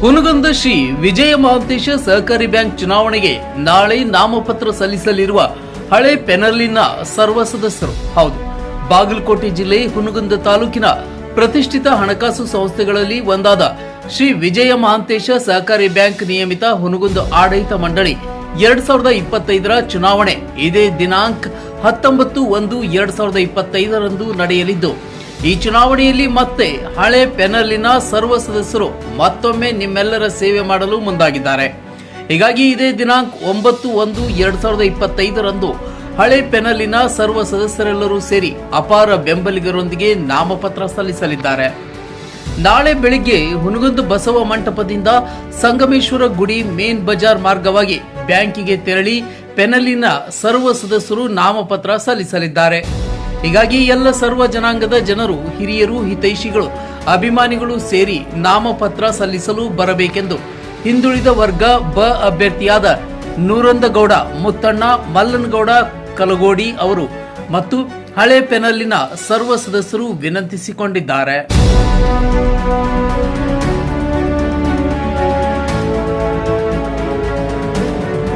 ಹುನಗುಂದ ಶ್ರೀ ವಿಜಯ ಮಹಾಂತೇಶ ಸಹಕಾರಿ ಬ್ಯಾಂಕ್ ಚುನಾವಣೆಗೆ ನಾಳೆ ನಾಮಪತ್ರ ಸಲ್ಲಿಸಲಿರುವ ಹಳೆ ಪೆನರ್ಲಿನ ಸರ್ವ ಸದಸ್ಯರು. ಹೌದು, ಬಾಗಲಕೋಟೆ ಜಿಲ್ಲೆ ಹುನಗುಂದ ತಾಲೂಕಿನ ಪ್ರತಿಷ್ಠಿತ ಹಣಕಾಸು ಸಂಸ್ಥೆಗಳಲ್ಲಿ ಒಂದಾದ ಶ್ರೀ ವಿಜಯ ಮಹಾಂತೇಶ ಸಹಕಾರಿ ಬ್ಯಾಂಕ್ ನಿಯಮಿತ ಹುನಗುಂದ ಆಡಳಿತ ಮಂಡಳಿ ಎರಡ್ ಸಾವಿರದ ಇಪ್ಪತ್ತೈದರ ಚುನಾವಣೆ ಇದೇ ದಿನಾಂಕ ಹತ್ತೊಂಬತ್ತು ಒಂದು ಎರಡ್ ಸಾವಿರದ ಇಪ್ಪತ್ತೈದರಂದು ನಡೆಯಲಿದ್ದು ಈ ಚುನಾವಣೆಯಲ್ಲಿ ಮತ್ತೆ ಹಳೆ ಪೆನಲಿನ ಸರ್ವ ಸದಸ್ಯರು ಮತ್ತೊಮ್ಮೆ ನಿಮ್ಮೆಲ್ಲರ ಸೇವೆ ಮಾಡಲು ಮುಂದಾಗಿದ್ದಾರೆ. ಹೀಗಾಗಿ ಇದೇ ದಿನಾಂಕ ಒಂಬತ್ತು ಒಂದು ಎರಡ್ ಸಾವಿರದ ಇಪ್ಪತ್ತೈದರಂದು ಹಳೆ ಪೆನಲಿನ ಸರ್ವ ಸದಸ್ಯರೆಲ್ಲರೂ ಸೇರಿ ಅಪಾರ ಬೆಂಬಲಿಗರೊಂದಿಗೆ ನಾಮಪತ್ರ ಸಲ್ಲಿಸಲಿದ್ದಾರೆ. ನಾಳೆ ಬೆಳಿಗ್ಗೆ ಹುನಗುಂದ ಬಸವ ಮಂಟಪದಿಂದ ಸಂಗಮೇಶ್ವರ ಗುಡಿ ಮೇನ್ ಬಜಾರ್ ಮಾರ್ಗವಾಗಿ ಬ್ಯಾಂಕಿಗೆ ತೆರಳಿ ಪೆನಲಿನ ಸರ್ವ ಸದಸ್ಯರು ನಾಮಪತ್ರ ಸಲ್ಲಿಸಲಿದ್ದಾರೆ. ಹೀಗಾಗಿ ಎಲ್ಲ ಸರ್ವ ಜನಾಂಗದ ಜನರು, ಹಿರಿಯರು, ಹಿತೈಷಿಗಳು, ಅಭಿಮಾನಿಗಳು ಸೇರಿ ನಾಮಪತ್ರ ಸಲ್ಲಿಸಲು ಬರಬೇಕೆಂದು ಹಿಂದುಳಿದ ವರ್ಗ ಬ ಅಭ್ಯರ್ಥಿಯಾದ ನೂರಂದಗೌಡ ಮುತ್ತಣ್ಣ, ಮಲ್ಲನಗೌಡ, ಕಲಗೋಡಿ ಅವರು ಮತ್ತು ಹಳೆ ಪೆನಲ್ಲಿನ ಸರ್ವ ಸದಸ್ಯರು ವಿನಂತಿಸಿಕೊಂಡಿದ್ದಾರೆ.